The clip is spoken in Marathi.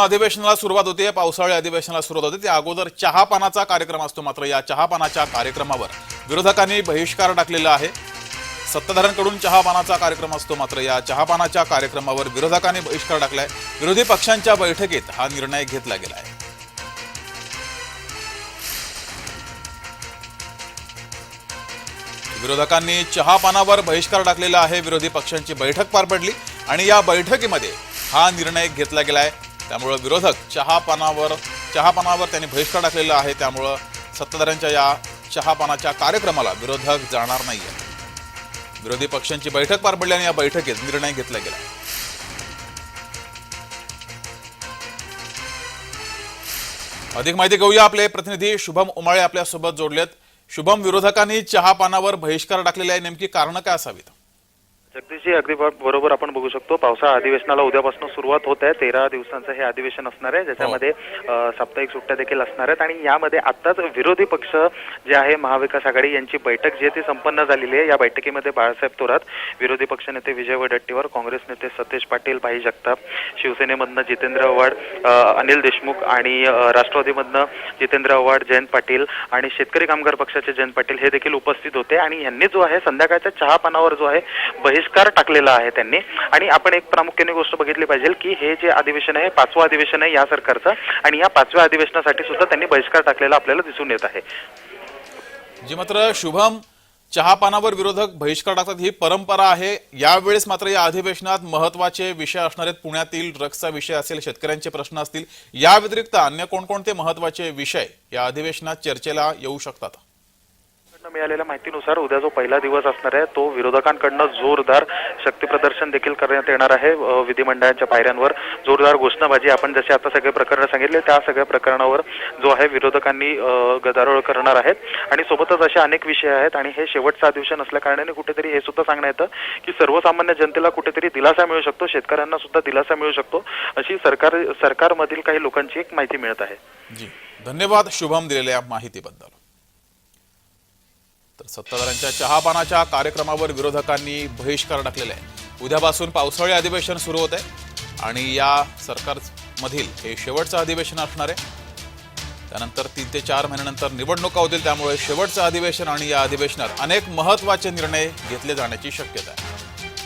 अधिवेशनाला सुरुवात होते पावसाळी अधिवेशनाला सुरुवात होते. त्या अगोदर चहापानाचा कार्यक्रम असतो मात्र या चहापानाच्या कार्यक्रमावर विरोधकांनी बहिष्कार टाकलेला आहे. सत्ताधाऱ्यांकडून चहापानाचा कार्यक्रम असतो मात्र या चहापानाच्या कार्यक्रमावर विरोधकांनी बहिष्कार टाकलाय. विरोधी पक्षांच्या बैठकीत हा निर्णय घेतला गेला आहे. विरोधकांनी चहापानावर बहिष्कार टाकलेला आहे. विरोधी पक्षांची बैठक पार पडली आणि या बैठकीमध्ये हा निर्णय घेतला गेलाय त्यामुळं विरोधक चहापानावर चहापानावर त्यांनी बहिष्कार टाकलेला आहे. त्यामुळं सत्ताधाऱ्यांच्या या चहापानाच्या कार्यक्रमाला विरोधक जाणार नाही आहेत विरोधी पक्षांची बैठक पार पडली आणि या बैठकीत निर्णय घेतला गेला. अधिक माहिती घेऊया आपले प्रतिनिधी शुभम उमाळे आपल्यासोबत जोडलेत. शुभम विरोधकांनी चहापानावर बहिष्कार टाकलेले आहे. नेमकी कारणं काय असावीत? जगदीशजी अगदी बरोबर आपण बघू शकतो. पावसाळा अधिवेशनाला उद्यापासून सुरुवात होत आहे. तेरा दिवसांचं हे अधिवेशन असणार आहे. ज्याच्यामध्ये अ, साप्ताहिक सुट्ट्या देखील असणार आहेत. आणि यामध्ये आत्ताच विरोधी पक्ष जे आहे महाविकास आघाडी यांची बैठक जी आहे ती संपन्न झालेली आहे. या बैठकीमध्ये बाळासाहेब थोरात विरोधी पक्षनेते विजय वडेट्टीवार काँग्रेस नेते सतेज पाटील भाई जगताप शिवसेनेमधनं जितेंद्र आव्हाड अनिल देशमुख आणि राष्ट्रवादीमधनं जितेंद्र आव्हाड जयंत पाटील आणि शेतकरी कामगार पक्षाचे जयंत पाटील हे देखील उपस्थित होते. आणि यांनी जो आहे संध्याकाळच्या चहापानावर जो आहे बहिष्कार टाकलेला आहे त्यांनी. आणि आपण एक प्रामुख्याने गोष्ट बघितली पाहिजे की हे जे अधिवेशन आहे पाचवं अधिवेशन आहे या सरकारचं. आणि या पाचव्या अधिवेशनासाठी सुद्धा त्यांनी बहिष्कार टाकलेला आपल्याला दिसून येत आहे. जी मात्र शुभम चहापानावर विरोधक बहिष्कार टाकतात ही परंपरा आहे. यावेळेस मात्र या अधिवेशनात महत्त्वाचे विषय असणार आहेत. पुण्यातील ड्रग्सचा विषय असेल शेतकऱ्यांचे प्रश्न असतील. या व्यतिरिक्त अन्य कोणकोणते महत्त्वाचे विषय या अधिवेशनात चर्चेला येऊ शकतात? मिळालेल्या माहितीनुसार उद्या जो पहिला दिवस असणार आहे तो विरोधकांकडनं जोरदार शक्तीप्रदर्शन देखील करण्यात येणार आहे अ, विधिमंडळाच्या पायऱ्यांवर. जोरदार घोषणाबाजी आपण जसे आता सगळे प्रकरण सांगितले त्या सगळ्या प्रकरणावर जो आहे विरोधकांनी गदारोळ करणार आहेत. आणि सोबतच असे अनेक विषय आहेत आणि हे शेवटचं अधिवेशन असल्या कारणाने कुठेतरी हे सुद्धा सांगण्यात येतं की सर्वसामान्य जनतेला कुठेतरी दिलासा मिळू शकतो शेतकऱ्यांना सुद्धा दिलासा मिळू शकतो अशी सरकार सरकारमधील काही लोकांची एक माहिती मिळत आहे. जी. धन्यवाद. शुभम दिलेल्या माहितीबद्दल. तर सत्ताधाऱ्यांच्या चहापानाच्या कार्यक्रमावर विरोधकांनी बहिष्कार टाकलेला आहे उद्यापासून पावसाळी अधिवेशन सुरू होत आहे आणि या सरकारमधील हे शेवटचं अधिवेशन असणार आहे. त्यानंतर तीन ते चार महिन्यानंतर निवडणुका होतील त्यामुळे शेवटचं अधिवेशन आणि या अधिवेशनात अनेक महत्त्वाचे निर्णय घेतले जाण्याची शक्यता आहे.